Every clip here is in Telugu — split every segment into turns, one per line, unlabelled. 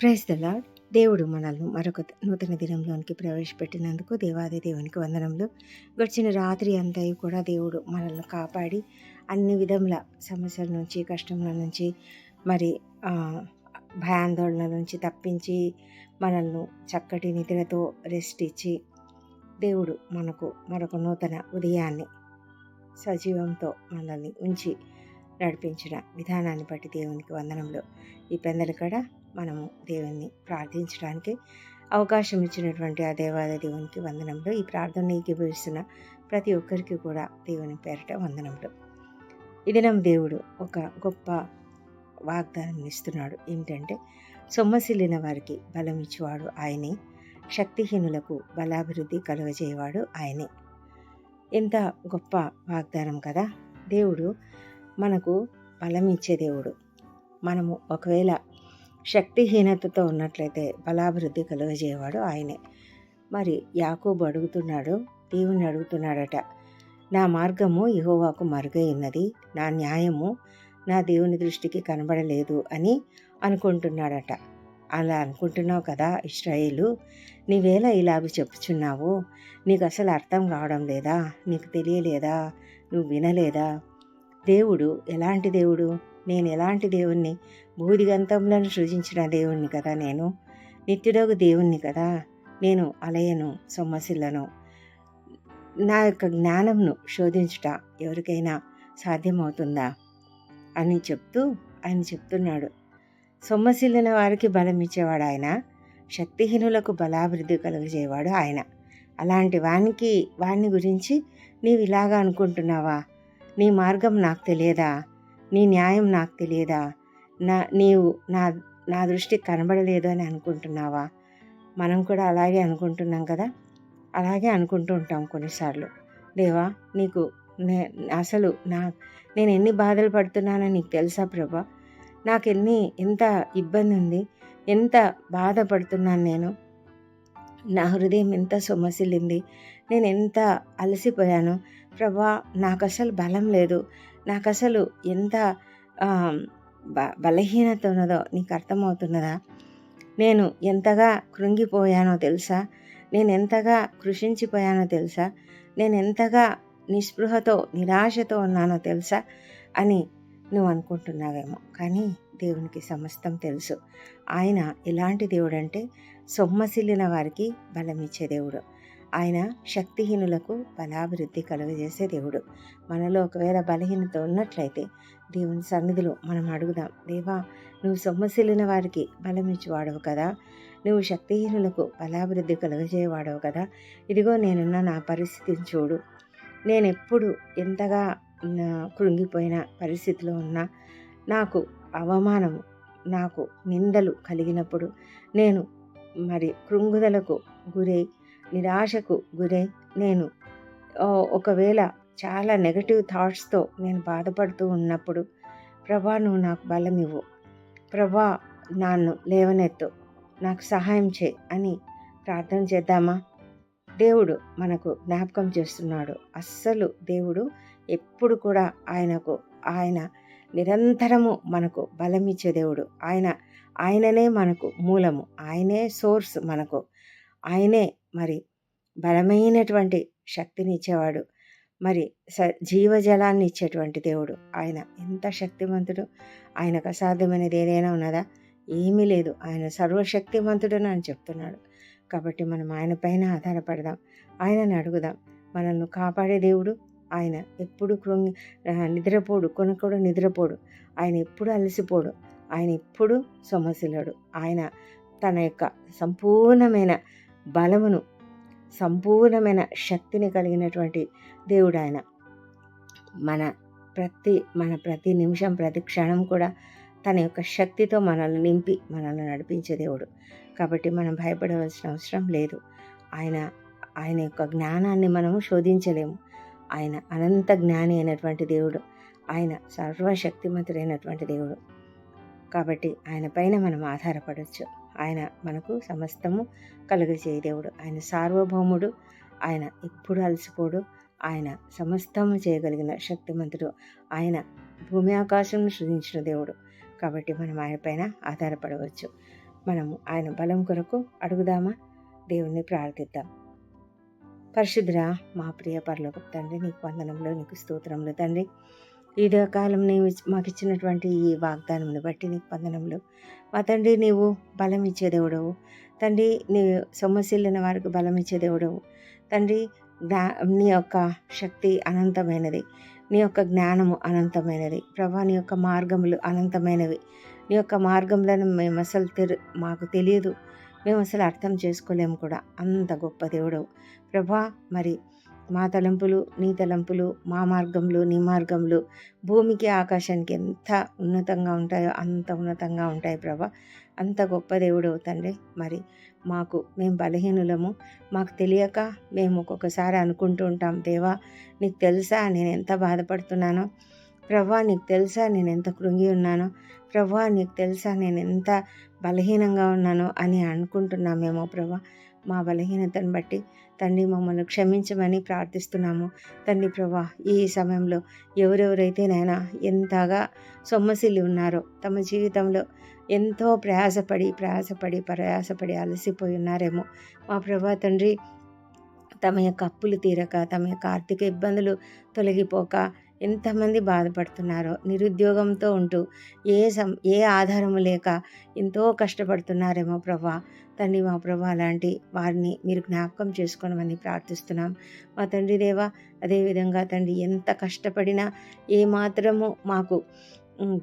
ప్రైజ్ ద లాడ్ దేవుడు మనల్ని మరొక నూతన దినంలోనికి ప్రవేశపెట్టినందుకు దేవాది దేవునికి వందనంలో గడిచిన రాత్రి అంతా కూడా దేవుడు మనల్ని కాపాడి అన్ని విధముల సమస్యల నుంచి కష్టముల నుంచి మరి భయాందోళన నుంచి తప్పించి మనల్ని చక్కటి నిద్రతో రెస్ట్ ఇచ్చి దేవుడు మనకు మరొక నూతన ఉదయాన్ని సజీవంతో మనల్ని ఉంచి నడిపించిన విధానాన్ని బట్టి దేవునికి వందనంలో ఈ పెందల కూడా మనము దేవుణ్ణి ప్రార్థించడానికి అవకాశం ఇచ్చినటువంటి ఆ దేవాద దేవునికి వందనంలో ఈ ప్రార్థన ఏకీభవిస్తున్న ప్రతి ఒక్కరికి కూడా దేవుని పేరిట వందనంలో ఈ దేవుడు ఒక గొప్ప వాగ్దానం ఇస్తున్నాడు. ఏమిటంటే సొమ్మసిల్లిన వారికి బలం ఇచ్చేవాడు ఆయనే. శక్తిహీనులకు బలాభివృద్ధి కలుగజేయవాడు ఆయనే. ఎంత గొప్ప వాగ్దానం కదా! దేవుడు మనకు బలం ఇచ్చే దేవుడు. మనము ఒకవేళ శక్తిహీనతతో ఉన్నట్లయితే బలాభివృద్ధి కలుగజేయవాడు ఆయనే. మరి యాకోబు అడుగుతున్నాడు దేవుని అడుగుతున్నాడట నా మార్గము ఇహోవాకు మరుగై ఉన్నది నా న్యాయము నా దేవుని దృష్టికి కనబడలేదు అని అనుకుంటున్నాడట. అలా అనుకుంటున్నావు కదా ఇస్రాయేలు నీవేలా ఇలాగ చెప్పుచున్నావు నీకు అసలు అర్థం కావడం లేదా నీకు తెలియలేదా నువ్వు వినలేదా? దేవుడు ఎలాంటి దేవుడు? నేను ఎలాంటి దేవుణ్ణి? భూదిగంతములను సృజించిన దేవుణ్ణి కదా నేను. నిత్యుడగు దేవుణ్ణి కదా. నేను అలయను సొమ్మసిల్లను. నా యొక్క జ్ఞానంను శోధించుట ఎవరికైనా సాధ్యమవుతుందా? అని చెప్తూ ఆయన చెప్తున్నాడు. సొమ్మసిల్లిన వారికి బలం ఇచ్చేవాడు ఆయన. శక్తిహీనులకు బలాభివృద్ధి కలుగజేవాడు ఆయన. అలాంటి వానికి వాని గురించి నీవు ఇలాగా అనుకుంటున్నావా? నీ మార్గం నాకు తెలియదా? నీ న్యాయం నాకు తెలియదా? నా నీవు నా నా దృష్టికి కనబడలేదు అని అనుకుంటున్నావా? మనం కూడా అలాగే అనుకుంటున్నాం కదా? అలాగే అనుకుంటూ ఉంటాం కొన్నిసార్లు. దేవా నీకు నే అసలు నా నేను ఎన్ని బాధలు పడుతున్నానో నీకు తెలుసా ప్రభా? నాకు ఎన్ని ఎంత ఇబ్బంది ఉంది ఎంత బాధపడుతున్నాను నేను. నా హృదయం ఎంత సొమ్మసిల్లింది నేను ఎంత అలసిపోయాను. ప్రభా నాకు అసలు బలం లేదు. నాకు అసలు ఎంత బ బలహీనత ఉన్నదో నీకు అర్థమవుతున్నదా నేను ఎంతగా కృంగిపోయానో తెలుసా? నేను ఎంతగా కృషించిపోయానో తెలుసా? నేను ఎంతగా నిస్పృహతో నిరాశతో ఉన్నానో తెలుసా? అని నువ్వు అనుకుంటున్నావేమో కానీ దేవునికి సమస్తం తెలుసు. ఆయన ఎలాంటి దేవుడు అంటే సొమ్మసిల్లిన వారికి బలమిచ్చే దేవుడు. ఆయన శక్తిహీనులకు బలాభివృద్ధి కలుగజేసే దేవుడు. మనలో ఒకవేళ బలహీనత ఉన్నట్లయితే దేవుని సన్నిధిలో మనం అడుగుదాం దేవా నువ్వు సొమ్మసిల్లిన వారికి బలమిచ్చి వాడవు కదా? నువ్వు శక్తిహీనులకు బలాభివృద్ధి కలుగజేయవాడవు కదా? ఇదిగో నేనున్న నా పరిస్థితిని చూడు. నేను ఎప్పుడు ఎంతగా నా కృంగిపోయిన పరిస్థితిలో ఉన్నా నాకు అవమానము నాకు నిందలు కలిగినప్పుడు నేను మరి కృంగుదలకు గురై నిరాశకు గురై నేను ఒకవేళ చాలా నెగటివ్ థాట్స్తో నేను బాధపడుతూ ఉన్నప్పుడు ప్రభా నువ్వు నాకు బలం ఇవ్వు. ప్రభా నన్ను లేవనెత్తు. నాకు సహాయం చే అని ప్రార్థన చేద్దామా? దేవుడు మనకు జ్ఞాపకం చేస్తున్నాడు. అస్సలు దేవుడు ఎప్పుడు కూడా ఆయనకు ఆయన నిరంతరము మనకు బలమిచ్చే దేవుడు. ఆయన ఆయననే మనకు మూలము. ఆయనే సోర్స్ మనకు. ఆయనే మరి బలమైనటువంటి శక్తిని ఇచ్చేవాడు మరి స జీవజలాన్ని ఇచ్చేటువంటి దేవుడు. ఆయన ఎంత శక్తివంతుడు ఆయనకు అసాధ్యమైనది ఏదైనా ఉన్నదా? ఏమీ లేదు. ఆయన సర్వశక్తివంతుడని అని చెప్తున్నాడు. కాబట్టి మనం ఆయన పైన ఆధారపడదాం. ఆయనని అడుగుదాం. మనల్ని కాపాడే దేవుడు ఆయన. ఎప్పుడు కృంగి నిద్రపోడు. కొనుక్కోడు నిద్రపోడు. ఆయన ఎప్పుడు అలసిపోడు. ఆయన ఎప్పుడు సొమశిలడు ఆయన తన యొక్క సంపూర్ణమైన బలమును సంపూర్ణమైన శక్తిని కలిగినటువంటి దేవుడు ఆయన మన ప్రతి మన ప్రతి నిమిషం ప్రతి క్షణం కూడా తన యొక్క శక్తితో మనల్ని నింపి మనల్ని నడిపించే దేవుడు. కాబట్టి మనం భయపడవలసిన అవసరం లేదు. ఆయన ఆయన యొక్క జ్ఞానాన్ని మనము శోధించలేము. ఆయన అనంత జ్ఞాని అయినటువంటి దేవుడు ఆయన సర్వశక్తిమంతుడైనటువంటి దేవుడు. కాబట్టి ఆయన పైన మనం ఆధారపడవచ్చు ఆయన మనకు సమస్తము కలుగజేయ దేవుడు. ఆయన సార్వభౌముడు ఆయన ఎప్పుడు అలసిపోడు ఆయన సమస్తము చేయగలిగిన శక్తిమంతుడు ఆయన భూమి ఆకాశం సృజించిన దేవుడు. కాబట్టి మనం ఆయన పైన ఆధారపడవచ్చు. మనము ఆయన బలం కొరకు అడుగుదామా? దేవుణ్ణి ప్రార్థిద్దాం. పరిశుద్ర మా ప్రియ పరలోక తండ్రి నీకు వందనంలో నీకు స్తోత్రంలో తండ్రి. ఈ కాలం నీవు మాకు ఇచ్చినటువంటి ఈ వాగ్దానంను బట్టి నీకు వందనములు. మా తండ్రి నీవు బలం ఇచ్చే దేవుడవు. తండ్రి నీ సొమ్మశీలిన వారికి బలం ఇచ్చే దేవుడవు. తండ్రి జ్ఞా నీ యొక్క శక్తి అనంతమైనది. నీ యొక్క జ్ఞానము అనంతమైనది. ప్రభా నీ యొక్క మార్గములు అనంతమైనవి. నీ యొక్క మార్గంలో మేము అసలు తెరు మాకు తెలియదు. మేము అసలు అర్థం చేసుకోలేము కూడా. అంత గొప్ప దేవుడు ప్రభా మరి మా తలంపులు నీ తలంపులు మా మార్గంలో నీ మార్గంలో భూమికి ఆకాశానికి ఎంత ఉన్నతంగా ఉంటాయో అంత ఉన్నతంగా ఉంటాయి ప్రభా. అంత గొప్ప దేవుడు అవుతండి మరి మాకు మేము బలహీనులము. మాకు తెలియక మేము ఒక్కొక్కసారి అనుకుంటూ ఉంటాం దేవా నీకు తెలుసా నేను ఎంత బాధపడుతున్నానో? ప్రభా నీకు తెలుసా నేను ఎంత కృంగి ఉన్నానో? ప్రభా నీకు తెలుసా నేను ఎంత బలహీనంగా ఉన్నానో? అని అనుకుంటున్నామేమో ప్రభా. మా బలహీనతను బట్టి తండ్రి మమ్మల్ని క్షమించమని ప్రార్థిస్తున్నాము. తండ్రి ప్రభా ఈ సమయంలో ఎవరెవరైతే నైనా ఎంతగా సొమ్మసిల్లి ఉన్నారో తమ జీవితంలో ఎంతో ప్రయాసపడి ప్రయాసపడి ప్రయాసపడి అలసిపోయి ఉన్నారేమో. మా ప్రభా తండ్రి తమ యొక్క అప్పులు తీరక తమ యొక్క ఆర్థిక ఇబ్బందులు తొలగిపోక ఎంతమంది బాధపడుతున్నారో నిరుద్యోగంతో ఉంటూ ఏ సం ఏ ఆధారము లేక ఎంతో కష్టపడుతున్నారేమో ప్రభా. తండ్రి మా ప్రభా లాంటి వారిని మీరు జ్ఞాపకం చేసుకోనమని ప్రార్థిస్తున్నాం. మా తండ్రి దేవా అదేవిధంగా తండ్రి ఎంత కష్టపడినా ఏమాత్రము మాకు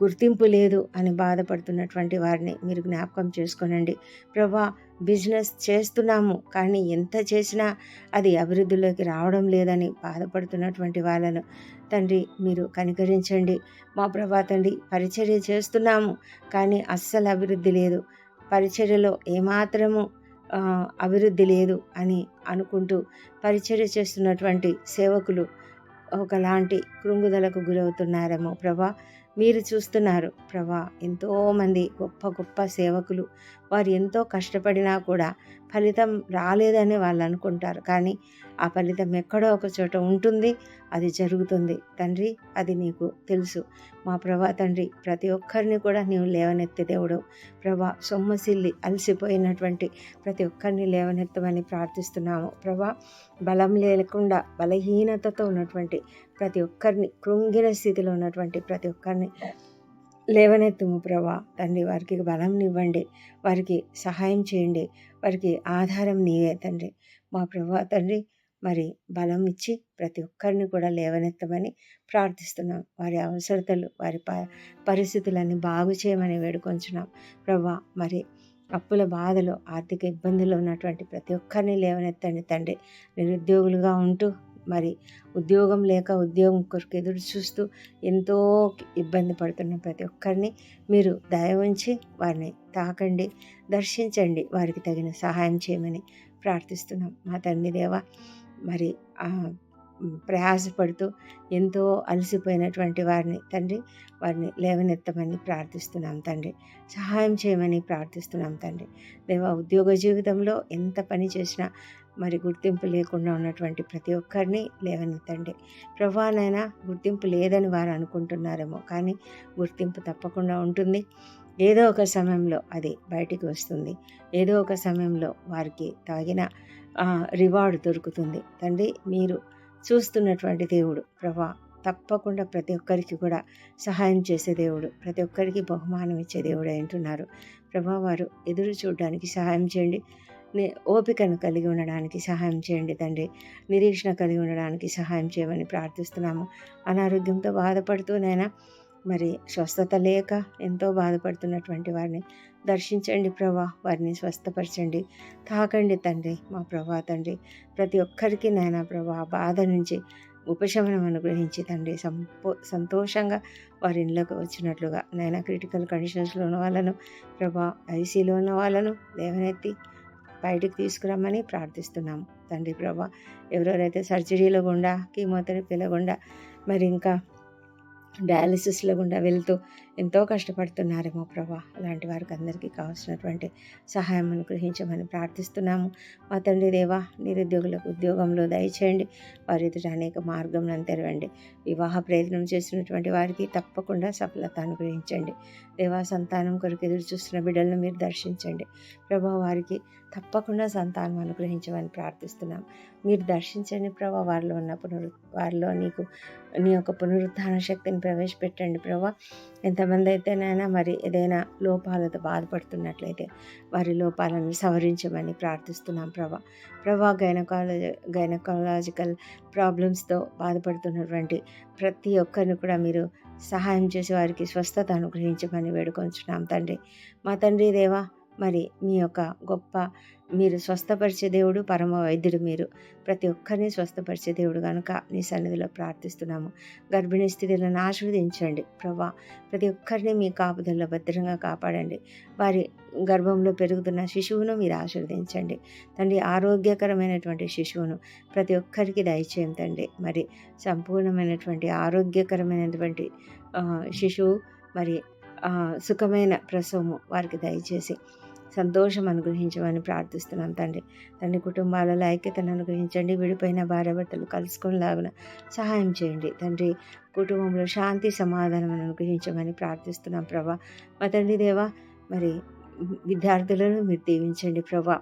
గుర్తింపు లేదు అని బాధపడుతున్నటువంటి వారిని మీరు జ్ఞాపకం చేసుకోనండి. ప్రభా బిజినెస్ చేస్తున్నాము కానీ ఎంత చేసినా అది అభివృద్ధిలోకి రావడం లేదని బాధపడుతున్నటువంటి వాళ్ళను తండ్రి మీరు కనికరించండి. మా ప్రభా తండ్రి పరిచర్య చేస్తున్నాము కానీ అస్సలు అభివృద్ధి లేదు. పరిచర్యలో ఏమాత్రము అభివృద్ధి లేదు అని అనుకుంటూ పరిచర్య చేస్తున్నటువంటి సేవకులు ఒకలాంటి కృంగుదలకు గురవుతున్నారేమో ప్రభా. మీరు చూస్తున్నారు. ప్రభా ఎంతోమంది గొప్ప గొప్ప సేవకులు వారు ఎంతో కష్టపడినా కూడా ఫలితం రాలేదని వాళ్ళు అనుకుంటారు. కానీ ఆ ఫలితం ఎక్కడో ఒక చోట ఉంటుంది అది జరుగుతుంది. తండ్రి అది నీకు తెలుసు. మా ప్రభా తండ్రి ప్రతి ఒక్కరిని కూడా నీవు లేవనెత్తే దేవుడు. ప్రభా సొమ్మసిల్లి అలసిపోయినటువంటి ప్రతి ఒక్కరిని లేవనెత్తమని ప్రార్థిస్తున్నాము. ప్రభా బలం లేకుండా బలహీనతతో ఉన్నటువంటి ప్రతి ఒక్కరిని కృంగిన స్థితిలో ఉన్నటువంటి ప్రతి ఒక్కరిని లేవనెత్తుము ప్రభా. తండ్రి వారికి బలంనివ్వండి. వారికి సహాయం చేయండి. వారికి ఆధారం నీవే తండ్రి. మా ప్రభా తండ్రి మరి బలం ఇచ్చి ప్రతి ఒక్కరిని కూడా లేవనెత్తమని ప్రార్థిస్తున్నాం. వారి అవసరతలు వారి ప పరిస్థితులన్నీ బాగు చేయమని వేడుకొంచున్నాం. ప్రభా మరి అప్పుల బాధలు ఆర్థిక ఇబ్బందులు ఉన్నటువంటి ప్రతి ఒక్కరిని లేవనెత్తండి తండ్రి. నిరుద్యోగులుగా ఉంటూ మరి ఉద్యోగం లేక ఉద్యోగం కొరకు ఎదురు చూస్తూ ఎంతో ఇబ్బంది పడుతున్న ప్రతి ఒక్కరిని మీరు దయ ఉంచి వారిని తాకండి దర్శించండి వారికి తగిన సహాయం చేయమని ప్రార్థిస్తున్నాం. మా తండ్రి దేవ మరి ప్రయాసపడుతూ ఎంతో అలసిపోయినటువంటి వారిని తండ్రి వారిని లేవనెత్తమని ప్రార్థిస్తున్నాం తండ్రి. సహాయం చేయమని ప్రార్థిస్తున్నాం తండ్రి. దేవ ఉద్యోగ జీవితంలో ఎంత పని చేసినా మరి గుర్తింపు లేకుండా ఉన్నటువంటి ప్రతి ఒక్కరిని లేవనెత్తండి. ప్రభానైనా గుర్తింపు లేదని వారు అనుకుంటున్నారేమో కానీ గుర్తింపు తప్పకుండా ఉంటుంది. ఏదో ఒక సమయంలో అది బయటికి వస్తుంది. ఏదో ఒక సమయంలో వారికి తగిన రివార్డు దొరుకుతుంది. తండ్రి మీరు చూస్తున్నటువంటి దేవుడు. ప్రభా తప్పకుండా ప్రతి ఒక్కరికి కూడా సహాయం చేసే దేవుడు ప్రతి ఒక్కరికి బహుమానం ఇచ్చే దేవుడు అంటున్నారు ప్రభా వారు ఎదురు చూడడానికి సహాయం చేయండి. ఓపికను కలిగి ఉండడానికి సహాయం చేయండి తండ్రి. నిరీక్షణ కలిగి ఉండడానికి సహాయం చేయమని ప్రార్థిస్తున్నాము. అనారోగ్యంతో బాధపడుతూనైనా మరి స్వస్థత లేక ఎంతో బాధపడుతున్నటువంటి వారిని దర్శించండి ప్రభా వారిని స్వస్థపరచండి. తాకండి తండ్రి మా ప్రభా తండ్రి. ప్రతి ఒక్కరికి నాయన ప్రభా బాధ నుంచి ఉపశమనం అనుగ్రహించి తండ్రి. సంపో సంతోషంగా వారి ఇళ్ళకు వచ్చినట్లుగా నాయన క్రిటికల్ కండిషన్స్లో ఉన్న వాళ్ళను ప్రభా ఐసీలో ఉన్న వాళ్ళను లేవనెత్తి బయటికి తీసుకురమ్మని ప్రార్థిస్తున్నాము తండ్రి ప్రభా ఎవరెవరైతే సర్జరీలో గుండా కీమోథెరపీలో గుండా మరి ఇంకా డయాలసిస్లో గుండా వెళ్తూ ఎంతో కష్టపడుతున్నారేమో ప్రభా. అలాంటి వారికి అందరికీ కావాల్సినటువంటి సహాయం అనుగ్రహించమని ప్రార్థిస్తున్నాము. మా తండ్రి దేవా నిరుద్యోగులకు ఉద్యోగంలో దయచేయండి. వారి ఎదుట అనేక మార్గంలను తెరవండి. వివాహ ప్రయత్నం చేసినటువంటి వారికి తప్పకుండా సఫలత అనుగ్రహించండి. దేవా సంతానం కొరకు ఎదురు చూస్తున్న బిడ్డలను మీరు దర్శించండి. ప్రభా వారికి తప్పకుండా సంతానం అనుగ్రహించమని ప్రార్థిస్తున్నాం మీరు దర్శించండి ప్రభా వారిలో ఉన్న పునరు వారిలో నీకు నీ యొక్క పునరుత్థాన శక్తిని ప్రవేశపెట్టండి ప్రభా. ఎంతమంది అయితేనైనా మరి ఏదైనా లోపాలతో బాధపడుతున్నట్లయితే వారి లోపాలను సవరించమని ప్రార్థిస్తున్నాం ప్రభా. ప్రభా గైనకాలజీ గైనకాలజికల్ ప్రాబ్లమ్స్తో బాధపడుతున్నటువంటి ప్రతి ఒక్కరిని కూడా మీరు సహాయం చేసి వారికి స్వస్థత అనుగ్రహించమని వేడుకొంచున్నాం తండ్రి. మా తండ్రి దేవా మరి మీ యొక్క గొప్ప మీరు స్వస్థపరిచే దేవుడు పరమ వైద్యుడు మీరు. ప్రతి ఒక్కరిని స్వస్థపరిచే దేవుడు కనుక నీ సన్నిధిలో ప్రార్థిస్తున్నాము. గర్భిణీ స్త్రీలను ఆశీర్వదించండి. ప్రభా ప్రతి ఒక్కరిని మీ కాపుదల్లో భద్రంగా కాపాడండి. వారి గర్భంలో పెరుగుతున్న శిశువును మీరు ఆశీర్వదించండి. తండ్రి ఆరోగ్యకరమైనటువంటి శిశువును ప్రతి ఒక్కరికి దయచేయం తండ్రి. మరి సంపూర్ణమైనటువంటి ఆరోగ్యకరమైనటువంటి శిశువు మరి సుఖమైన ప్రసవము వారికి దయచేసి సంతోషం అనుగ్రహించమని ప్రార్థిస్తున్నాం తండ్రి. తండ్రి కుటుంబాలలో ఐక్యతను అనుగ్రహించండి. విడిపోయిన భార్యాభర్తలు కలుసుకునేలాగున సహాయం చేయండి. తండ్రి కుటుంబంలో శాంతి సమాధానం అనుగ్రహించమని ప్రార్థిస్తున్నాం ప్రభా. మా తండ్రి దేవా మరి విద్యార్థులను మీరు దీవించండి ప్రభా.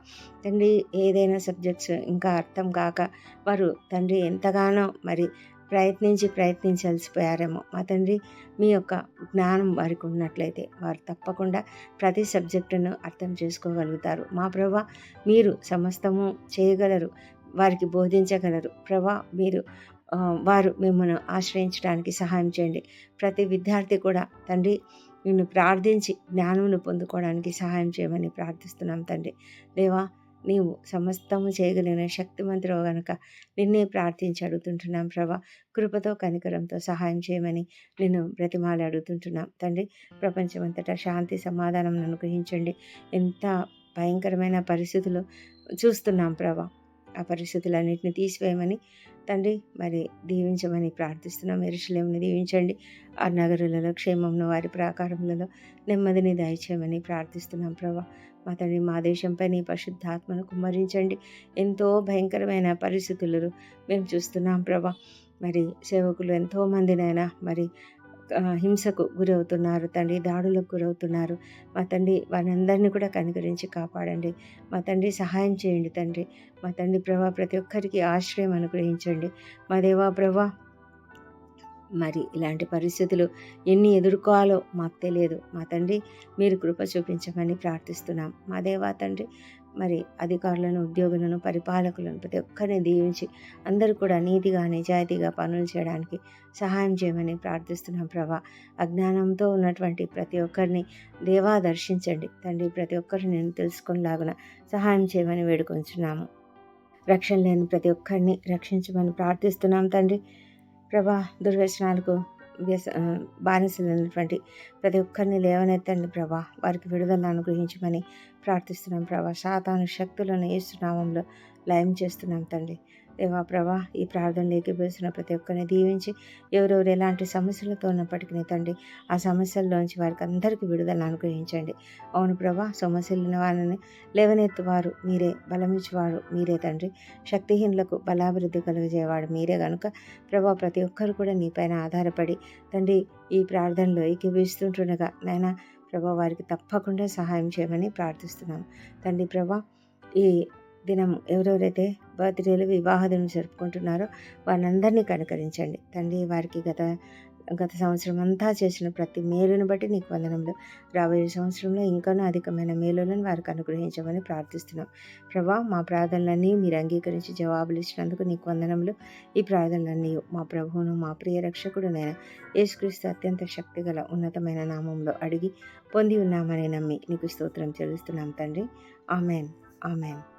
తండ్రి ఏదైనా సబ్జెక్ట్స్ ఇంకా అర్థం కాక వారు తండ్రి ఎంతగానో మరి ప్రయత్నించి ప్రయత్నించి అలసిపోయారేమో. మా తండ్రి మీ యొక్క జ్ఞానం వారికి ఉన్నట్లయితే వారు తప్పకుండా ప్రతి సబ్జెక్టును అర్థం చేసుకోగలుగుతారు. మా ప్రభా మీరు సమస్తము చేయగలరు వారికి బోధించగలరు. ప్రభా మీరు వారు మిమ్మల్ని ఆశ్రయించడానికి సహాయం చేయండి. ప్రతి విద్యార్థి కూడా తండ్రి నిన్ను ప్రార్థించి జ్ఞానమును పొందుకోవడానికి సహాయం చేయమని ప్రార్థిస్తున్నాం తండ్రి. దేవా నీవు సమస్తము చేయగలిగిన శక్తిమంతుడు గనక నిన్నే ప్రార్థించి అడుగుతుంటున్నాం ప్రభా. కృపతో కనికరంతో సహాయం చేయమని నిన్ను బ్రతిమాలి అడుగుతుంటున్నాం. తండ్రి ప్రపంచమంతటా శాంతి సమాధానం అనుగ్రహించండి ఎంత భయంకరమైన పరిస్థితులు చూస్తున్నాం ప్రభా. ఆ పరిస్థితులన్నింటినీ తీసివేయమని తండ్రి మరి దీవించమని ప్రార్థిస్తున్నాం. ఎరుషులేమని దీవించండి. ఆ నగరులలో క్షేమంను వారి ప్రాకారములలో నెమ్మదిని దయచేయమని ప్రార్థిస్తున్నాం ప్రభా. మా తండ్రి మా దేశంపై నీ పరిశుద్ధాత్మను కుమ్మరించండి. ఎంతో భయంకరమైన పరిస్థితులను మేము చూస్తున్నాం ప్రభా. మరి సేవకులు ఎంతోమందినైనా మరి హింసకు గురవుతున్నారు తండ్రి దాడులకు గురవుతున్నారు. మా తండ్రి వారందరినీ కూడా కనుగరించి కాపాడండి. మా తండ్రి సహాయం చేయండి తండ్రి. మా తండ్రి ప్రభా ప్రతి ఒక్కరికి ఆశ్రయం అనుగ్రహించండి. మా దేవా ప్రభా మరి ఇలాంటి పరిస్థితులు ఎన్ని ఎదుర్కోవాలో మాకు తెలియదు. మా తండ్రి మీరు కృప చూపించమని ప్రార్థిస్తున్నాం. మా దేవా తండ్రి మరి అధికారులను ఉద్యోగులను పరిపాలకులను ప్రతి ఒక్కరిని దీవించి అందరూ కూడా నీతిగా నిజాయితీగా పనులు చేయడానికి సహాయం చేయమని ప్రార్థిస్తున్నాం ప్రభా. అజ్ఞానంతో ఉన్నటువంటి ప్రతి ఒక్కరిని దేవా దర్శించండి. తండ్రి ప్రతి ఒక్కరిని నేను తెలుసుకునేలాగున సహాయం చేయమని వేడుకొంచున్నాము. రక్షణ లేని ప్రతి ఒక్కరిని రక్షించమని ప్రార్థిస్తున్నాం తండ్రి. ప్రభా దుర్వ్యసనాలకు వ్యస బానిసలైనటువంటి ప్రతి ఒక్కరిని లేవనెత్తండి ప్రభా. వారికి విడుదల అనుగ్రహించమని ప్రార్థిస్తున్నాం ప్రభా. శాతాను శక్తులను ఏసునామంలో లయం చేస్తున్నాం తండ్రి. దేవా ప్రభా ఈ ప్రార్థనలు ఏకీభవిస్తున్న ప్రతి ఒక్కరిని దీవించి ఎవరెవరు ఎలాంటి సమస్యలతో ఉన్నప్పటికీ తండ్రి ఆ సమస్యల్లోంచి వారికి అందరికీ విడుదల అనుగ్రహించండి. అవును ప్రభా సమస్యలు వారిని లేవనెత్తువారు మీరే బలమిచ్చేవారు మీరే తండ్రి. శక్తిహీనులకు బలాభివృద్ధి కలిగజేవాడు మీరే కనుక ప్రభా ప్రతి ఒక్కరు కూడా నీపైన ఆధారపడి తండ్రి ఈ ప్రార్థనలో ఏకీభవిస్తుంటుండగా నాయన ప్రభా వారికి తప్పకుండా సహాయం చేయమని ప్రార్థిస్తున్నాం తండ్రి ప్రభా ఈ దినం ఎవరెవరైతే బర్త్డేలు వివాహ దినం జరుపుకుంటున్నారో వారందరినీ కనుకరించండి. తండ్రి వారికి గత గత సంవత్సరం అంతా చేసిన ప్రతి మేలును బట్టి నీకు వందనంలో రాబోయే సంవత్సరంలో ఇంకానూ అధికమైన మేలులను వారికి అనుగ్రహించమని ప్రార్థిస్తున్నాం. ప్రభా మా ప్రార్థనలన్నీ మీరు అంగీకరించి జవాబులు ఇచ్చినందుకు నీకు వందనంలో ఈ ప్రార్థనలన్నీ మా ప్రభువును మా ప్రియ రక్షకుడు నేను యేసుక్రీస్తు అత్యంత శక్తిగల ఉన్నతమైన నామంలో అడిగి పొంది ఉన్నామని నమ్మి నీకు స్తోత్రం చెల్లిస్తున్నాం తండ్రి. ఆమెన్. ఆమెన్.